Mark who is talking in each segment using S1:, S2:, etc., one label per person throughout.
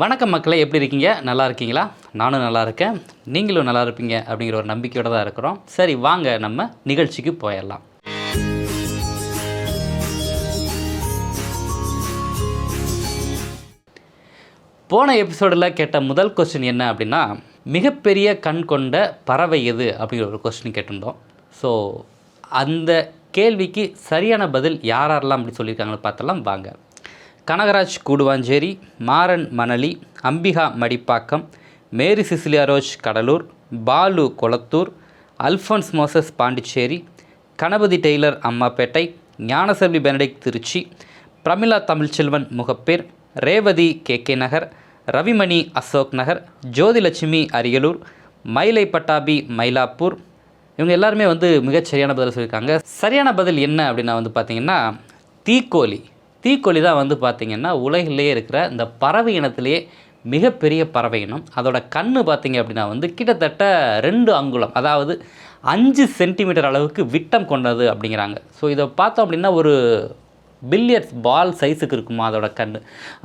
S1: வணக்கம் மக்களை எப்படி இருக்கீங்க? நல்லா இருக்கீங்களா? நானும் நல்லா இருக்கேன். நீங்களும் நல்லா இருப்பீங்க அப்படிங்கிற ஒரு நம்பிக்கையோடு தான் இருக்கிறோம். சரி வாங்க நம்ம நிகழ்ச்சிக்கு போயிடலாம். போன எபிசோடில் கேட்ட முதல் கொஸ்டின் என்ன அப்படின்னா மிகப்பெரிய கண் கொண்ட பறவை எது அப்படிங்கிற ஒரு கொஸ்டின் கேட்டிருந்தோம். ஸோ அந்த கேள்விக்கு சரியான பதில் யார் யாரெல்லாம் அப்படி சொல்லியிருக்காங்கன்னு பார்த்தலாம் வாங்க. Kanagaraj Guduvancheri Maran Manali Ambika Madipakkam Mary Cecilia Rose Cuddalore Balu Kolathur Alphonse Moses Pondicherry Ganapathi Taylor Ammapettai Gnanaselvi Benedict Trichy Pramila Tamilselvan Mugappair Revathi K K Nagar Ravimani Ashok Nagar Jothilakshmi Ariyalur Mylai Pattabi Mylapore. இவங்க எல்லாருமே வந்து மிகச் சரியான பதில் சொல்லியிருக்காங்க. சரியான பதில் என்ன அப்படின்னா வந்து பார்த்திங்கன்னா தீக்கோழி. தீக்கோழி தான் வந்து பார்த்திங்கன்னா உலகிலேயே இருக்கிற இந்த பறவை இனத்திலேயே மிகப்பெரிய பறவை இனம். அதோட கண் பார்த்திங்க அப்படின்னா வந்து கிட்டத்தட்ட ரெண்டு அங்குலம் அதாவது அஞ்சு சென்டிமீட்டர் அளவுக்கு விட்டம் கொண்டது அப்படிங்கிறாங்க. ஸோ இதை பார்த்தோம் அப்படின்னா ஒரு பில்லியட்ஸ் பால் சைஸுக்கு இருக்குமா அதோட கண்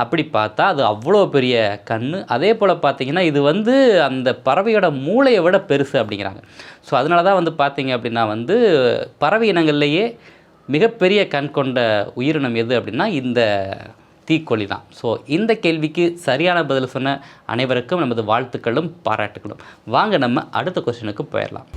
S1: அப்படி பார்த்தா அது அவ்வளோ பெரிய கண் அதே போல் பார்த்தீங்கன்னா இது வந்து அந்த பறவையோட மூளையை விட பெருசு அப்படிங்கிறாங்க. ஸோ அதனால தான் வந்து பார்த்தீங்க அப்படின்னா வந்து பறவை இனங்கள்லேயே மிகப்பெரிய கண் கொண்ட உயிரினம் எது அப்படின்னா இந்த தீக்கொழி தான். ஸோ இந்த கேள்விக்கு சரியான பதில் சொன்ன அனைவருக்கும் நமது வாழ்த்துக்களும் பாராட்டுகளும். வாங்க நம்ம அடுத்த கொஸ்டினுக்கு போயிடலாம்.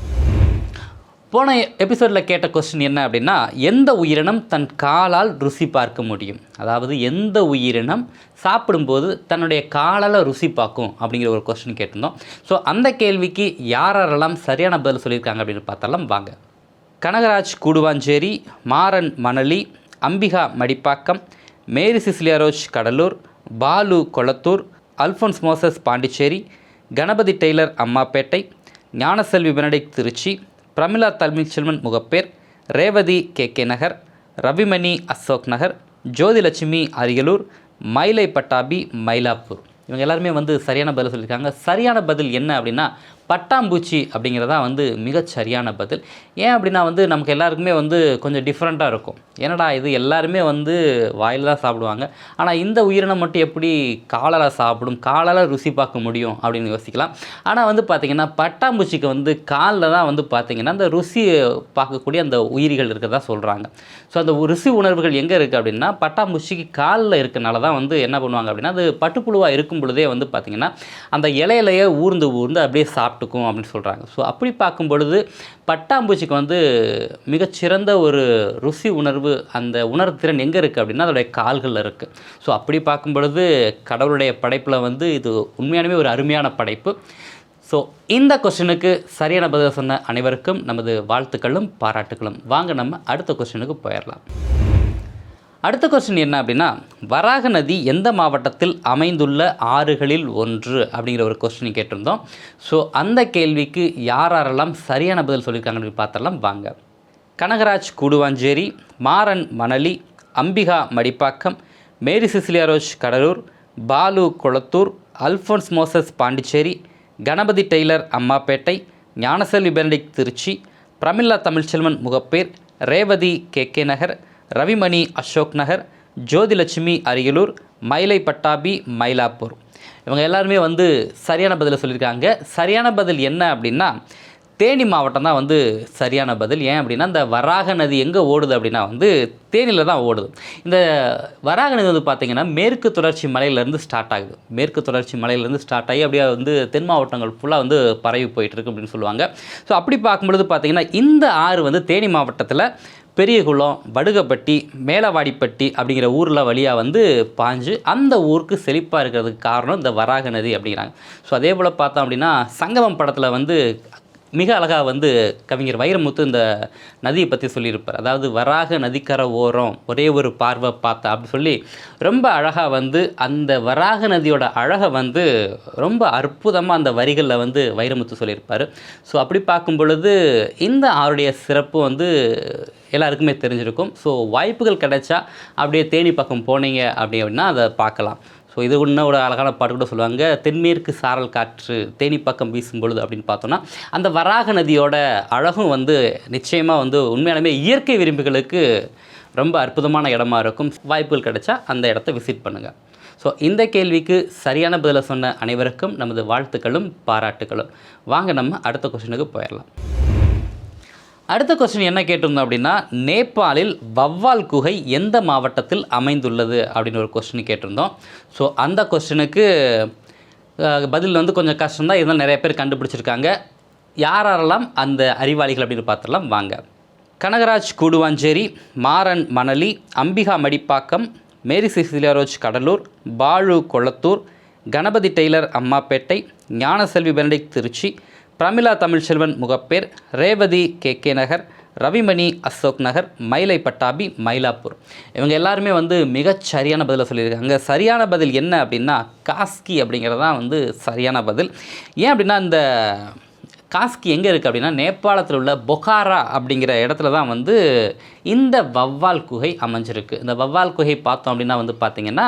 S1: போன எபிசோடில் கேட்ட கொஸ்டின் என்ன அப்படின்னா எந்த உயிரினம் தன் காலால் ருசி பார்க்க முடியும்? அதாவது எந்த உயிரினம் சாப்பிடும்போது தன்னுடைய காலால் ருசி பார்க்கும்? அப்படிங்கிற ஒரு கொஸ்டின் கேட்டிருந்தோம். ஸோ அந்த கேள்விக்கு யாரெல்லாம் சரியான பதில் சொல்லியிருக்காங்க அப்படின்னு பார்த்தாலாம் வாங்க. Kanagaraj Guduvancheri Maran Manali Ambika Madipakkam Mary Cecilia Rose Cuddalore Balu Kolathur Alphonse Moses Pondicherry Ganapathi Taylor Ammapettai Gnanaselvi Benedict Trichy Pramila Tamilselvan Mugappair Revathi K K Nagar Ravimani Ashok Nagar Jothilakshmi Ariyalur Mylai Pattabi Mylapore. இவங்க எல்லாருமே வந்து சரியான பதில் சொல்லியிருக்காங்க. சரியான பதில் என்ன அப்படின்னா பட்டாம்பூச்சி அப்படிங்கிறதா வந்து மிகச் சரியான பதில். ஏன் அப்படின்னா வந்து நமக்கு எல்லாருக்குமே வந்து கொஞ்சம் டிஃப்ரெண்ட்டாக இருக்கும். என்னடா இது எல்லாருமே வந்து வாயில் தான் சாப்பிடுவாங்க. ஆனால் இந்த உயிரினம் மட்டும் எப்படி காலால் சாப்பிடும் காலால் ருசி பார்க்க முடியும் அப்படின்னு யோசிக்கலாம். ஆனால் வந்து பார்த்திங்கன்னா பட்டாம்பூச்சிக்கு வந்து காலில் தான் வந்து பார்த்திங்கன்னா அந்த ருசி பார்க்கக்கூடிய அந்த உயிரிகள் இருக்கிறதா சொல்கிறாங்க ஸோ அந்த ருசி உணர்வுகள் எங்கே இருக்குது அப்படின்னா பட்டாம்பூச்சிக்கு காலில் இருக்கனால தான் வந்து என்ன பண்ணுவாங்க அப்படின்னா அது பட்டுப்புழுவாக இருக்கும் பொழுதே வந்து பார்த்திங்கன்னா அந்த இலையிலையே ஊர்ந்து ஊர்ந்து அப்படியே சாப்பிட்டுக்கும் அப்படின்னு சொல்கிறாங்க ஸோ அப்படி பார்க்கும் பொழுது பட்டாம்பூச்சிக்கு வந்து மிகச்சிறந்த ஒரு ருசி உணர்வு அந்த உணர்திறன் எங்கே இருக்குது அப்படின்னா அதோடைய கால்களில் இருக்குது ஸோ அப்படி பார்க்கும் பொழுது கடவுளுடைய படைப்பில் வந்து இது உண்மையானவே ஒரு அருமையான படைப்பு. ஸோ இந்த கொஸ்டினுக்கு சரியான பதில் சொன்ன அனைவருக்கும் நமது வாழ்த்துக்களும் பாராட்டுகளும். வாங்க நம்ம அடுத்த கொஸ்டினுக்கு போயிடலாம். அடுத்த கொஸ்டின் என்ன அப்படின்னா வராக நதி எந்த மாவட்டத்தில் அமைந்துள்ள ஆறுகளில் ஒன்று அப்படிங்கிற ஒரு கொஸ்டின் கேட்டிருந்தோம். ஸோ அந்த கேள்விக்கு யார் யாரெல்லாம் சரியான பதில் சொல்லியிருக்காங்கன்னு பார்த்தரலாம் வாங்க. Kanagaraj Guduvancheri Maran Manali Ambika Madipakkam Mary Cecilia Rose Cuddalore Balu Kolathur Alphonse Moses Pondicherry Ganapathi Taylor Ammapettai Gnanaselvi Benedict Trichy Pramila Tamilselvan Mugappair Revathi K K Nagar Ravimani Ashok Nagar Jothilakshmi Ariyalur Mylai Pattabi Mylapore. இவங்க எல்லாருமே வந்து சரியான பதிலை சொல்லியிருக்காங்க. சரியான பதில் என்ன அப்படின்னா தேனி மாவட்டம் தான் வந்து சரியான பதில். ஏன் அப்படின்னா இந்த வராக நதி எங்கே ஓடுது அப்படின்னா வந்து தேனியில் தான் ஓடுது. இந்த வராக நதி வந்து பார்த்திங்கன்னா மேற்கு தொடர்ச்சி மலையிலேருந்து ஸ்டார்ட் ஆகுது. மேற்கு தொடர்ச்சி மலையிலேருந்து ஸ்டார்ட் ஆகி அப்படியே வந்து தென் மாவட்டங்கள் ஃபுல்லாக வந்து பரவி போயிட்டுருக்கு அப்படின்னு சொல்லுவாங்க. ஸோ அப்படி பார்க்கும்பொழுது பார்த்திங்கன்னா இந்த ஆறு வந்து தேனி மாவட்டத்தில் பெரியகுளம் வடுகப்பட்டி மேலவாடிப்பட்டி அப்படிங்கிற ஊரில் வழியாக வந்து பாஞ்சு அந்த ஊருக்கு செழிப்பாக இருக்கிறதுக்கு காரணம் இந்த வராக நதி அப்படிங்கிறாங்க. ஸோ அதே போல் பார்த்தோம் அப்படின்னா சங்கமம் படத்தில் வந்து மிக அழகாக வந்து கவிஞர் வைரமுத்து இந்த நதியை பற்றி சொல்லியிருப்பார். அதாவது வராக நதிக்கரை ஓரம் ஒரே ஒரு பார்வை பார்த்தா அப்படின்னு சொல்லி ரொம்ப அழகாக வந்து அந்த வராக நதியோட அழகை வந்து ரொம்ப அற்புதமாக அந்த வரிகளில் வந்து வைரமுத்து சொல்லியிருப்பார். ஸோ அப்படி பார்க்கும் பொழுது இந்த ஆருடைய சிறப்பு வந்து எல்லாருக்குமே தெரிஞ்சிருக்கும். ஸோ வாய்ப்புகள் கிடைச்சா அப்படியே தேனி பக்கம் போனீங்க அப்படி அப்படின்னா அதை பார்க்கலாம். ஸோ இது ஒன்று ஒரு அழகான பாட்டு கூட சொல்லுவாங்க தென்மேற்கு சாரல் காற்று தேனி பக்கம் வீசும் பொழுது அப்படின்னு பார்த்தோன்னா அந்த வராக நதியோட அழகும் வந்து நிச்சயமாக வந்து உண்மையாலுமே இயற்கை விரும்புகளுக்கு ரொம்ப அற்புதமான இடமா இருக்கும். வாய்ப்புகள் கிடைச்சா அந்த இடத்த விசிட் பண்ணுங்கள் ஸோ இந்த கேள்விக்கு சரியான பதிலை சொன்ன அனைவருக்கும் நமது வாழ்த்துக்களும் பாராட்டுகளும். வாங்க நம்ம அடுத்த கொஸ்டினுக்கு போயிடலாம். அடுத்த கொஸ்டின் என்ன கேட்டிருந்தோம் அப்படின்னா நேபாளில் வவ்வால் குகை எந்த மாவட்டத்தில் அமைந்துள்ளது அப்படின்னு ஒரு கொஸ்டின் கேட்டிருந்தோம். ஸோ அந்த கொஸ்டினுக்கு பதில் வந்து கொஞ்சம் கஷ்டம்தான். இருந்தாலும் நிறைய பேர் கண்டுபிடிச்சிருக்காங்க. யாரெல்லாம் அந்த அறிவாளிகள் அப்படின்னு பார்த்துடலாம். வாங்க. Kanagaraj Guduvancheri Maran Manali Ambika Madipakkam Mary Cecilia Rose Cuddalore Balu Kolathur Ganapathi Taylor Ammapettai Gnanaselvi Benedict Trichy Pramila Tamilselvan Mugappair Revathi K. K. Nagar Ravimani Ashok Nagar Mylai Pattabi Mylapore. இவங்க எல்லாருமே வந்து மிகச் சரியான பதிலை சொல்லியிருக்காங்க. சரியான பதில் என்ன அப்படின்னா காஸ்கி அப்படிங்கிறது தான் வந்து சரியான பதில். ஏன் அப்படின்னா இந்த காஸ்கி எங்கே இருக்குது அப்படின்னா நேபாளத்தில் உள்ள பொகாரா அப்படிங்கிற இடத்துல தான் வந்து இந்த வவ்வால் குகை அமைஞ்சிருக்கு. இந்த வவ்வால் குகை பார்த்தோம் அப்படின்னா வந்து பார்த்திங்கன்னா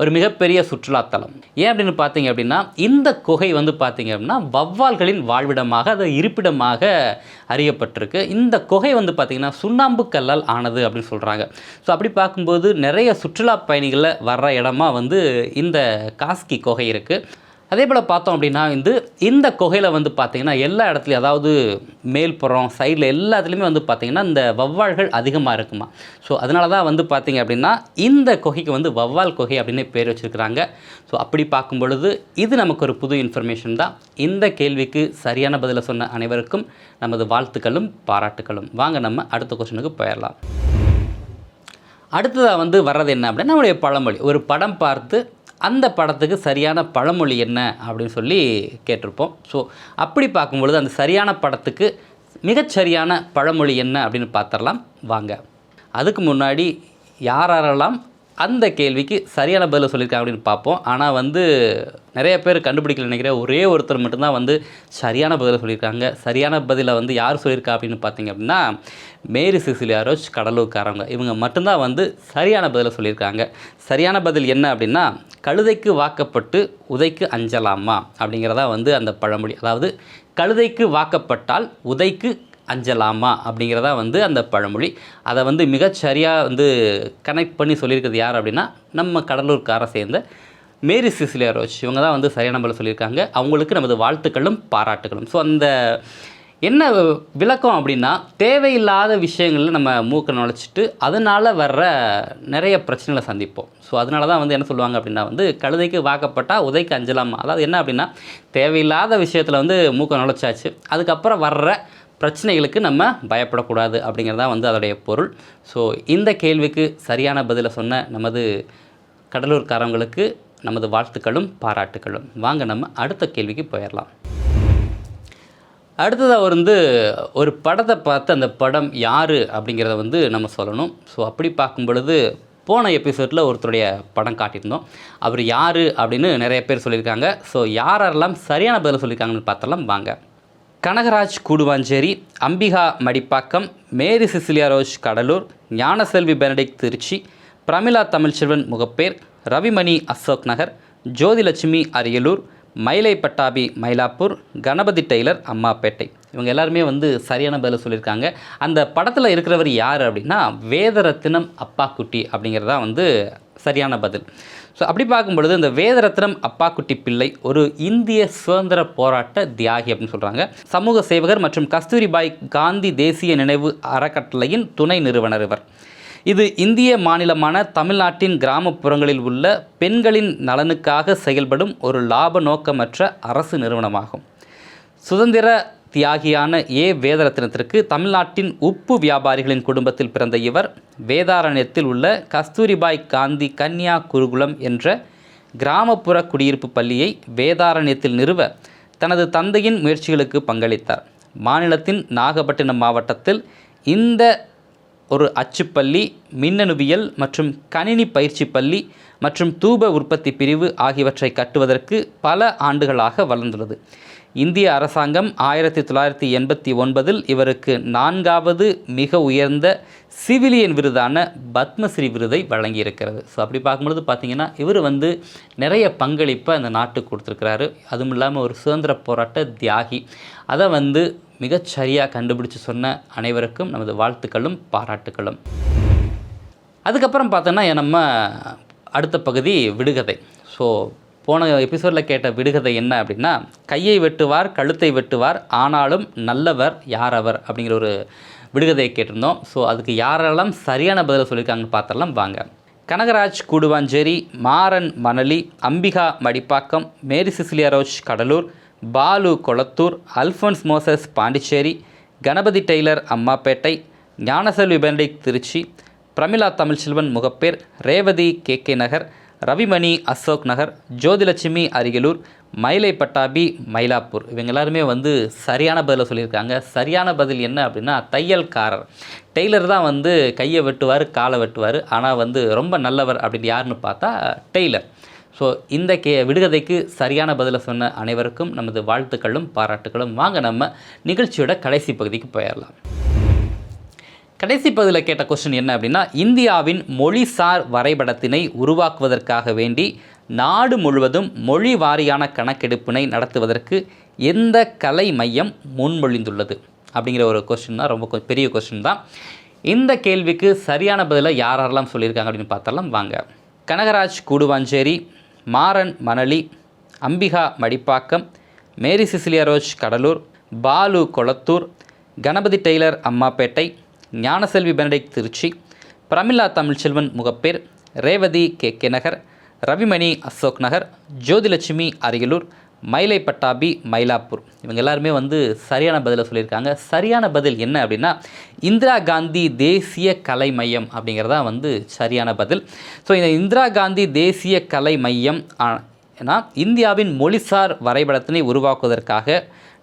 S1: ஒரு மிகப்பெரிய சுற்றுலாத்தலம். ஏன் அப்படின்னு பார்த்தீங்க அப்படின்னா இந்த குகை வந்து பார்த்திங்க அப்படின்னா வவ்வால்களின் வாழ்விடமாக அது இருப்பிடமாக அறியப்பட்டிருக்கு. இந்த குகை வந்து பார்த்திங்கன்னா சுண்ணாம்பு கல்லால் ஆனது அப்படின்னு சொல்கிறாங்க ஸோ அப்படி பார்க்கும்போது நிறைய சுற்றுலா பயணிகளை வர்ற இடமா வந்து இந்த காஸ்கி குகை இருக்குது அதே போல் பார்த்தோம் அப்படின்னா வந்து இந்த குகையில் வந்து பார்த்திங்கன்னா எல்லா இடத்துலையும் அதாவது மேல்புறம் சைடில் எல்லாத்துலேயுமே வந்து பார்த்திங்கன்னா இந்த வவ்வால்கள் அதிகமாக இருக்குமா. ஸோ அதனால தான் வந்து பார்த்திங்க அப்படின்னா இந்த குகைக்கு வந்து வவ்வால் குகை அப்படின்னு பேர் வச்சுருக்கிறாங்க. ஸோ அப்படி பார்க்கும் பொழுது இது நமக்கு ஒரு புது இன்ஃபர்மேஷன் தான். இந்த கேள்விக்கு சரியான பதிலை சொன்ன அனைவருக்கும் நமது வாழ்த்துக்களும் பாராட்டுகளும் வாங்க நம்ம அடுத்த கொஸ்டினுக்கு போயிடலாம். அடுத்ததாக வந்து வர்றது என்ன அப்படின்னா நம்முடைய பழமொழி. ஒரு படம் பார்த்து அந்த படத்துக்கு சரியான பழமொழி என்ன அப்படின்னு சொல்லி கேட்டிருப்போம். ஸோ அப்படி பார்க்கும்பொழுது அந்த சரியான படத்துக்கு மிகச்சரியான பழமொழி என்ன அப்படின்னு பார்த்துடலாம். வாங்க. அதுக்கு முன்னாடி யாரெல்லாம் அந்த கேள்விக்கு சரியான பதில் சொல்லியிருக்காங்க அப்படின்னு பார்ப்போம். ஆனால் வந்து நிறைய பேர் கண்டுபிடிக்கல நினைக்கிறேன். ஒரே ஒருத்தர் மட்டும்தான் வந்து சரியான பதிலை சொல்லியிருக்காங்க. சரியான பதிலை வந்து யார் சொல்லியிருக்கா அப்படின்னு பார்த்தீங்க அப்படின்னா மேரி சிசிலியாரோஜ் கடலூர்காரங்க இவங்க மட்டும்தான் வந்து சரியான பதிலை சொல்லியிருக்காங்க. சரியான பதில் என்ன அப்படின்னா கழுதைக்கு வாக்கப்பட்டு உதைக்கு அஞ்சலாமா அப்படிங்கிறதா வந்து அந்த பழமொழி. அதாவது கழுதைக்கு வாக்கப்பட்டால் உதைக்கு அஞ்சலாமா அப்படிங்கிறதா வந்து அந்த பழமொழி. அதை வந்து மிகச்சரியாக வந்து கனெக்ட் பண்ணி சொல்லியிருக்கிறது யார் அப்படின்னா நம்ம கடலூர்காரை சேர்ந்த மேரி சிசிலியா ரோச் இவங்க தான் வந்து சரியான நம்பர் சொல்லியிருக்காங்க. அவங்களுக்கு நமது வாழ்த்துக்களும் பாராட்டுகளும். ஸோ அந்த என்ன விளக்கம் அப்படின்னா தேவையில்லாத விஷயங்களில் நம்ம மூக்கை நுழைச்சிட்டு அதனால் வர்ற நிறைய பிரச்சனைகளை சந்திப்போம். ஸோ அதனால தான் வந்து என்ன சொல்லுவாங்க அப்படின்னா வந்து கழுதைக்கு வாக்கப்பட்டால் உதைக்கு அஞ்சலாமா. அதாவது என்ன அப்படின்னா தேவையில்லாத விஷயத்தில் வந்து மூக்கை நுழைச்சாச்சு. அதுக்கப்புறம் வர்ற பிரச்சனைகளுக்கு நம்ம பயப்படக்கூடாது அப்படிங்கிறது தான் வந்து அதோடைய பொருள். ஸோ இந்த கேள்விக்கு சரியான பதிலை சொன்ன நமது கடலூர்காரங்களுக்கு நமது வாழ்த்துக்களும் பாராட்டுகளும் வாங்க நம்ம அடுத்த கேள்விக்கு போயிடலாம். அடுத்ததாக வந்து ஒரு படத்தை பார்த்து அந்த படம் யார் அப்படிங்கிறத வந்து நம்ம சொல்லணும். ஸோ அப்படி பார்க்கும் பொழுது போன எபிசோடில் ஒருத்தருடைய படம் காட்டியிருந்தோம். அவர் யார் அப்படின்னு நிறைய பேர் சொல்லியிருக்காங்க. ஸோ யாரெல்லாம் சரியான பதில் சொல்லியிருக்காங்கன்னு பார்த்தலாம் வாங்க. Kanagaraj Guduvancheri Ambika Madipakkam Mary Cecilia Rose Cuddalore Gnanaselvi Benedict Trichy Pramila Tamilselvan Mugappair Ravimani Ashok Nagar Jothilakshmi Ariyalur Mylai Pattabi Mylapore Ganapathi Taylor Ammapettai. இவங்க எல்லாருமே வந்து சரியான பதில் சொல்லியிருக்காங்க. அந்த படத்தில் இருக்கிறவர் யார் அப்படின்னா வேதரத்தினம் அப்பாக்குட்டி அப்படிங்கிறது தான் வந்து சரியான பதில். ஸோ அப்படி பார்க்கும்பொழுது இந்த வேதரத்னம் அப்பாக்குட்டி பிள்ளை ஒரு இந்திய சுதந்திர போராட்ட தியாகி அப்படின்னு சொல்கிறாங்க சமூக சேவகர் மற்றும் கஸ்தூரிபாய் காந்தி தேசிய நினைவு அறக்கட்டளையின் துணை நிறுவனர் இவர். இது இந்திய மாநிலமான தமிழ்நாட்டின் கிராமப்புறங்களில் உள்ள பெண்களின் நலனுக்காக செயல்படும் ஒரு லாப நோக்கமற்ற அரசு நிறுவனமாகும். சுதந்திர தியாகியான ஏ வேதரத்னத்திற்கு தமிழ்நாட்டின் உப்பு வியாபாரிகளின் குடும்பத்தில் பிறந்த இவர் வேதாரண்யத்தில் உள்ள கஸ்தூரிபாய் காந்தி கன்யா குருகுலம் என்ற கிராமப்புற குடியிருப்பு பள்ளியை வேதாரண்யத்தில் நிறுவ தனது தந்தையின் முயற்சிகளுக்கு பங்களித்தார். மாநிலத்தின் நாகப்பட்டினம் மாவட்டத்தில் இந்த ஒரு அச்சுப்பள்ளி மின்னணுவியல் மற்றும் கணினி பயிற்சி பள்ளி மற்றும் தூப உற்பத்தி பிரிவு ஆகியவற்றை கட்டுவதற்கு பல ஆண்டுகளாக வளர்ந்துள்ளது. இந்திய அரசாங்கம் ஆயிரத்தி தொள்ளாயிரத்தி எண்பத்தி ஒன்பதில் இவருக்கு நான்காவது மிக உயர்ந்த சிவிலியன் விருதான பத்மஸ்ரீ விருதை வழங்கியிருக்கிறது. ஸோ அப்படி பார்க்கும்பொழுது பார்த்தீங்கன்னா இவர் வந்து நிறைய பங்களிப்பை அந்த நாட்டுக்கு கொடுத்துருக்கிறாரு. அதுவும் இல்லாமல் ஒரு சுதந்திர போராட்ட தியாகி. அதை வந்து மிகச்சரியாக கண்டுபிடிச்சு சொன்ன அனைவருக்கும் நமது வாழ்த்துக்களும் பாராட்டுக்களும். அதுக்கப்புறம் பார்த்தோன்னா நம்ம அடுத்த பகுதி விடுகதை. ஸோ போன எபிசோடில் கேட்ட விடுகதை என்ன அப்படின்னா கையை வெட்டுவார் கழுத்தை வெட்டுவார் ஆனாலும் நல்லவர் யாரவர்? அப்படிங்கிற ஒரு விடுகதையை கேட்டிருந்தோம். ஸோ அதுக்கு யாரெல்லாம் சரியான பதிலை சொல்லியிருக்காங்கன்னு பார்த்தரலாம் வாங்க. Kanagaraj Guduvancheri Maran Manali Ambika Madipakkam Mary Cecilia Rose Cuddalore Balu Kolathur Alphonse Moses Pondicherry Ganapathi Taylor Ammapettai Gnanaselvi Benedict Trichy Pramila Tamilselvan Mugappair Revathi K K Nagar Ravimani Ashok Nagar Jothilakshmi Ariyalur Mylai Pattabi Mylapore. இவங்க எல்லாருமே வந்து சரியான பதிலை சொல்லியிருக்காங்க. சரியான பதில் என்ன அப்படின்னா தையல்காரர். டெய்லர் தான் வந்து கையை வெட்டுவார் காலை வெட்டுவார். ஆனால் வந்து ரொம்ப நல்லவர் அப்படின்னு யாருன்னு பார்த்தா டெய்லர். ஸோ இந்த கே விடுகதைக்கு சரியான பதிலை சொன்ன அனைவருக்கும் நமது வாழ்த்துக்களும் பாராட்டுகளும் வாங்க நம்ம நிகழ்ச்சியோட கடைசி பகுதிக்கு போயிடலாம். கடைசி பகுதியில் கேட்ட கொஸ்டின் என்ன அப்படின்னா இந்தியாவின் மொழிசார் வரைபடத்தினை உருவாக்குவதற்காக வேண்டி நாடு முழுவதும் மொழி வாரியான கணக்கெடுப்பினை நடத்துவதற்கு எந்த கலை மையம் முன்மொழிந்துள்ளது? அப்படிங்கிற ஒரு கொஸ்டின் தான் ரொம்ப கொ- பெரிய கொஸ்டின் தான். இந்த கேள்விக்கு சரியான பதிலை யார் யாரெல்லாம் சொல்லியிருக்காங்க அப்படின்னு பார்த்தாலாம் வாங்க. Kanagaraj Guduvancheri Maran Manali Ambika Madipakkam Mary Cecilia Rose Cuddalore Balu Kolathur Ganapathi Taylor Ammapettai Gnanaselvi Benedict Trichy Pramila Tamilselvan Mugappair Revathi K K Nagar Ravimani Ashok Nagar Jothilakshmi Ariyalur Mylai Pattabi Mylapore. இவங்க எல்லாருமே வந்து சரியான பதிலை சொல்லியிருக்காங்க. சரியான பதில் என்ன அப்படின்னா இந்திரா காந்தி தேசிய கலை மையம் அப்படிங்கிறதா வந்து சரியான பதில். ஸோ இந்த இந்திரா காந்தி தேசிய கலை மையம் ஆ, ஏன்னா இந்தியாவின் மொழிசார் வரைபடத்தினை உருவாக்குவதற்காக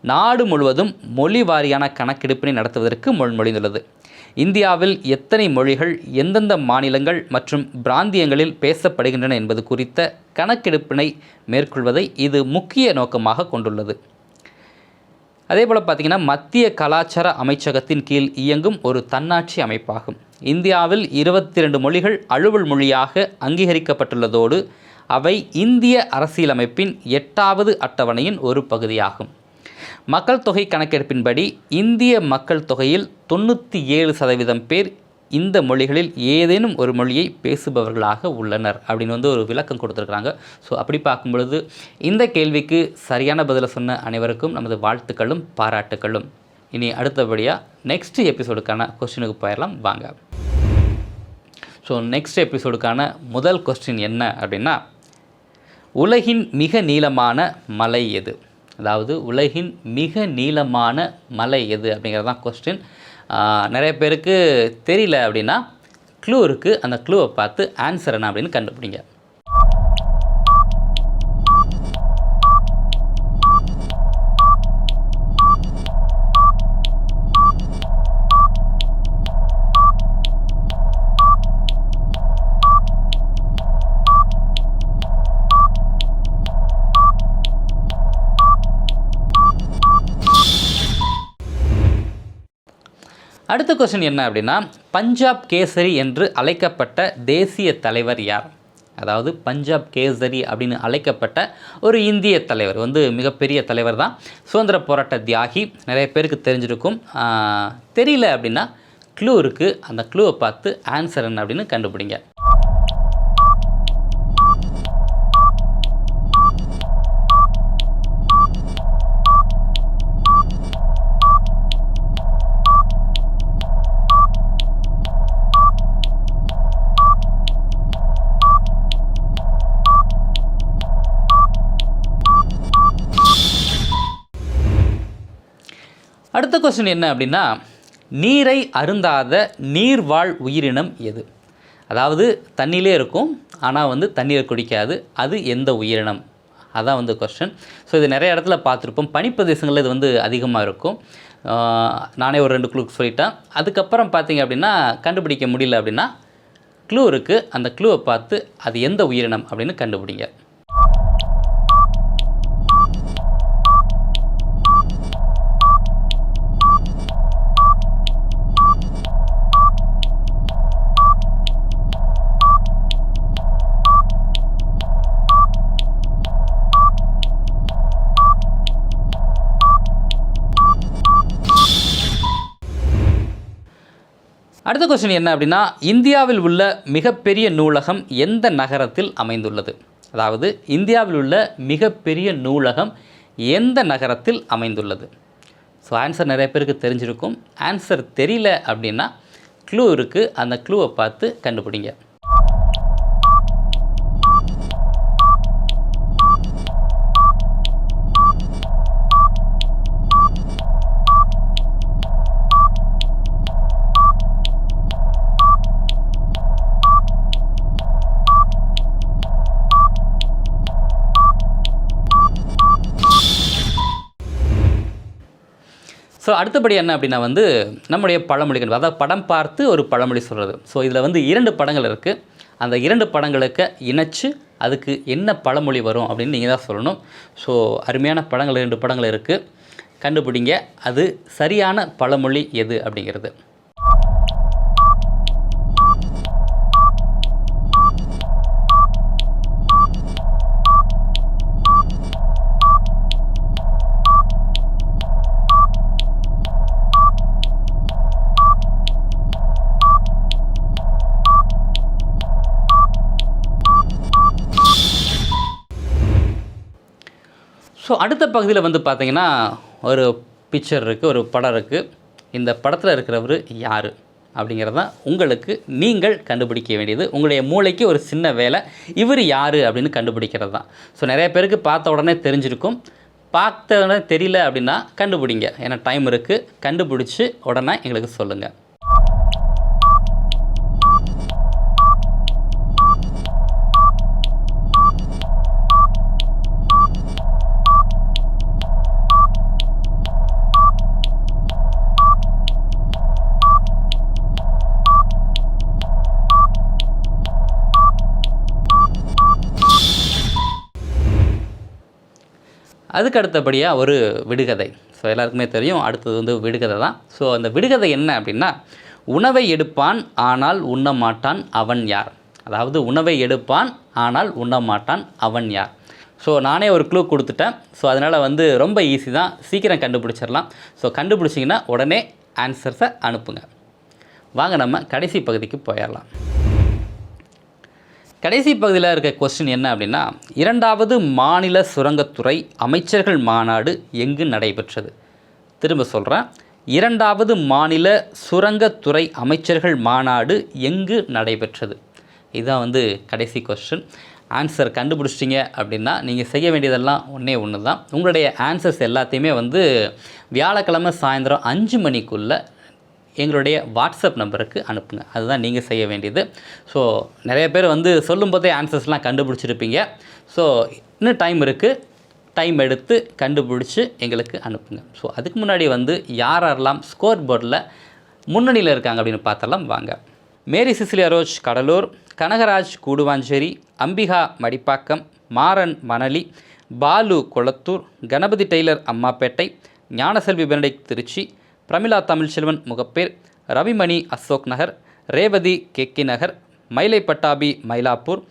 S1: நாடு முழுவதும் மொழி வாரியான கணக்கெடுப்பினை நடத்துவதற்கு முன்மொழிந்துள்ளது இந்தியாவில் எத்தனை மொழிகள் எந்தெந்த மாநிலங்கள் மற்றும் பிராந்தியங்களில் பேசப்படுகின்றன என்பது குறித்த கணக்கெடுப்பினை மேற்கொள்வதை இது முக்கிய நோக்கமாக கொண்டுள்ளது. அதே போல் பார்த்திங்கன்னா மத்திய கலாச்சார அமைச்சகத்தின் கீழ் இயங்கும் ஒரு தன்னாட்சி அமைப்பாகும். இந்தியாவில் இருபத்தி ரெண்டு மொழிகள் அலுவல் மொழியாக அங்கீகரிக்கப்பட்டுள்ளதோடு அவை இந்திய அரசியலமைப்பின் எட்டாவது அட்டவணையின் ஒரு பகுதியாகும். மக்கள் தொகை கணக்கெடுப்பின்படி இந்திய மக்கள் தொகையில் தொண்ணூற்றி ஏழு சதவீதம் பேர் இந்த மொழிகளில் ஏதேனும் ஒரு மொழியை பேசுபவர்களாக உள்ளனர் அப்படின்னு வந்து ஒரு விளக்கம் கொடுத்துருக்குறாங்க. ஸோ அப்படி பார்க்கும் பொழுது இந்த கேள்விக்கு சரியான பதிலை சொன்ன அனைவருக்கும் நமது வாழ்த்துக்களும் பாராட்டுக்களும். இனி அடுத்தபடியாக நெக்ஸ்ட் எபிசோடுக்கான கொஸ்டினுக்கு போயிடலாம் வாங்க. ஸோ நெக்ஸ்ட் எபிசோடுக்கான முதல் கொஸ்டின் என்ன அப்படின்னா உலகின் மிக நீளமான மலை எது? அதாவது உலகின் மிக நீளமான மலை எது அப்படிங்கிறது தான் கொஸ்டின் நிறைய பேருக்கு தெரியல அப்படின்னா க்ளூ இருக்குது அந்த க்ளூவை பார்த்து ஆன்சர் என்ன அப்படின்னு கண்டுபிடிங்க. அடுத்த கொஸ்டின் என்ன அப்படின்னா பஞ்சாப் கேசரி என்று அழைக்கப்பட்ட தேசிய தலைவர் யார்? அதாவது பஞ்சாப் கேசரி அப்படின்னு அழைக்கப்பட்ட ஒரு இந்திய தலைவர் வந்து மிகப்பெரிய தலைவர் தான். சுதந்திர போராட்ட தியாகி நிறைய பேருக்கு தெரிஞ்சிருக்கும். தெரியல அப்படின்னா க்ளூ இருக்குது அந்த க்ளூவை பார்த்து ஆன்சர் என்ன அப்படின்னு கண்டுபிடிங்க அடுத்த கொஸ்டின் என்ன அப்படின்னா நீரை அருந்தாத நீர்வாழ் உயிரினம் எது? அதாவது தண்ணியிலே இருக்கும் ஆனால் வந்து தண்ணீரை குடிக்காது அது எந்த உயிரினம்? அதான் வந்து கொஸ்டின் ஸோ இது நிறைய இடத்துல பார்த்துருப்போம். பனிப்பிரதேசங்களில் இது வந்து அதிகமாக இருக்கும். நானே ஒரு ரெண்டு க்ளூ சொல்லிட்டேன். அதுக்கப்புறம் பார்த்தீங்க அப்படின்னா கண்டுபிடிக்க முடியல அப்படின்னா க்ளூ இருக்குது அந்த க்ளூவை பார்த்து அது எந்த உயிரினம் அப்படின்னு கண்டுபிடிங்க. அடுத்த கொஸ்டின் என்ன அப்படின்னா இந்தியாவில் உள்ள மிகப்பெரிய நூலகம் எந்த நகரத்தில் அமைந்துள்ளது? அதாவது இந்தியாவில் உள்ள மிகப்பெரிய நூலகம் எந்த நகரத்தில் அமைந்துள்ளது? ஸோ ஆன்சர் நிறைய பேருக்கு தெரிஞ்சிருக்கும். ஆன்சர் தெரியல அப்படின்னா க்ளூ இருக்குது அந்த க்ளூவை பார்த்து கண்டுபிடிங்க. ஸோ அடுத்தபடி என்ன அப்படின்னா வந்து நம்முடைய பழமொழிகள் அதாவது படம் பார்த்து ஒரு பழமொழி சொல்கிறது ஸோ இதில் வந்து இரண்டு படங்கள் இருக்குது அந்த இரண்டு படங்களுக்கு இணைச்சு அதுக்கு என்ன பழமொழி வரும் அப்படின்னு நீங்கள் தான் சொல்லணும். ஸோ அருமையான படங்கள் இரண்டு படங்கள் இருக்குது கண்டுபிடிங்க. அது சரியான பழமொழி எது அப்படிங்கிறது. ஸோ அடுத்த பகுதியில் வந்து பார்த்தீங்கன்னா ஒரு பிக்சர் இருக்குது ஒரு படம் இருக்குது இந்த படத்தில் இருக்கிறவர் யார்? அப்படிங்கிறது தான் உங்களுக்கு நீங்கள் கண்டுபிடிக்க வேண்டியது. உங்களுடைய மூளைக்கு ஒரு சின்ன வேலை இவர் யார் அப்படின்னு கண்டுபிடிக்கிறது தான். ஸோ நிறைய பேருக்கு பார்த்த உடனே தெரிஞ்சிருக்கும். பார்த்த உடனே தெரியல அப்படின்னா கண்டுபிடிங்க. ஏன்னா டைம் இருக்குது கண்டுபிடிச்சி உடனே எங்களுக்கு சொல்லுங்கள் அதுக்கு அடுத்தபடியாக ஒரு விடுகதை. ஸோ எல்லாருக்குமே தெரியும். அடுத்தது வந்து விடுகதை தான். ஸோ அந்த விடுகதை என்ன அப்படின்னா உணவை எடுப்பான் ஆனால் உண்ண மாட்டான் அவன் யார்? அதாவது உணவை எடுப்பான் ஆனால் உண்ண மாட்டான் அவன் யார்? ஸோ நானே ஒரு க்ளூ கொடுத்துட்டேன். ஸோ அதனால் வந்து ரொம்ப ஈஸி தான். சீக்கிரம் கண்டுபிடிச்சிடலாம். ஸோ கண்டுபிடிச்சிங்கன்னா உடனே ஆன்சர்ஸை அனுப்புங்க. வாங்க நம்ம கடைசி பகுதிக்கு போயிடலாம். கடைசி பகுதியில் இருக்க கொஸ்டின் என்ன அப்படின்னா இரண்டாவது மாநில சுரங்கத்துறை அமைச்சர்கள் மாநாடு எங்கு நடைபெற்றது? திரும்ப சொல்கிறேன் இரண்டாவது மாநில சுரங்கத்துறை அமைச்சர்கள் மாநாடு எங்கு நடைபெற்றது? இதுதான் வந்து கடைசி கொஸ்டின் ஆன்சர் கண்டுபிடிச்சிட்டிங்க அப்படின்னா நீங்கள் செய்ய வேண்டியதெல்லாம் ஒன்றே ஒன்று தான் உங்களுடைய ஆன்சர்ஸ் எல்லாத்தையுமே வந்து வியாழக்கிழமை சாயந்தரம் அஞ்சு மணிக்குள்ளே எங்களுடைய வாட்ஸ்அப் நம்பருக்கு அனுப்புங்க. அதுதான் நீங்கள் செய்ய வேண்டியது. ஸோ நிறைய பேர் வந்து சொல்லும்போதே ஆன்சர்ஸ்லாம் கண்டுபிடிச்சிருப்பீங்க. ஸோ இன்னும் டைம் இருக்குது டைம் எடுத்து கண்டுபிடிச்சி எங்களுக்கு அனுப்புங்க. ஸோ அதுக்கு முன்னாடி வந்து யார் யாரெல்லாம் ஸ்கோர் போர்டில் முன்னணியில் இருக்காங்க அப்படின்னு பார்த்தலாம் வாங்க. Mary Cecilia Rose Cuddalore. Kanagaraj Guduvancheri. Ambika Madipakkam. Maran Manali. Balu Kolathur. Ganapathi Taylor Ammapettai. Gnanaselvi Benedict Trichy. Pramila Tamilselvan Mugappair Ravimani Ashok Nagar Revathi K K Nagar Mylai Pattabi Mylapore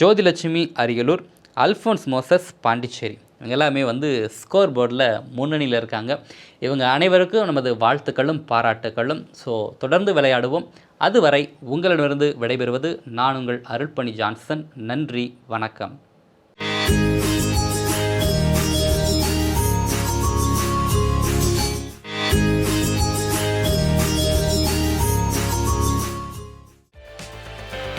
S1: Jothilakshmi Ariyalur Alphonse Moses Pondicherry. இவங்க எல்லாமே வந்து score போர்டில் முன்னணியில் இருக்காங்க. இவங்க அனைவருக்கும் நமது வாழ்த்துக்களும் பாராட்டுக்களும். ஸோ தொடர்ந்து விளையாடுவோம். அதுவரை உங்களிடமிருந்து விடைபெறுவது நான் உங்கள் அருள்பணி ஜான்சன். நன்றி வணக்கம்.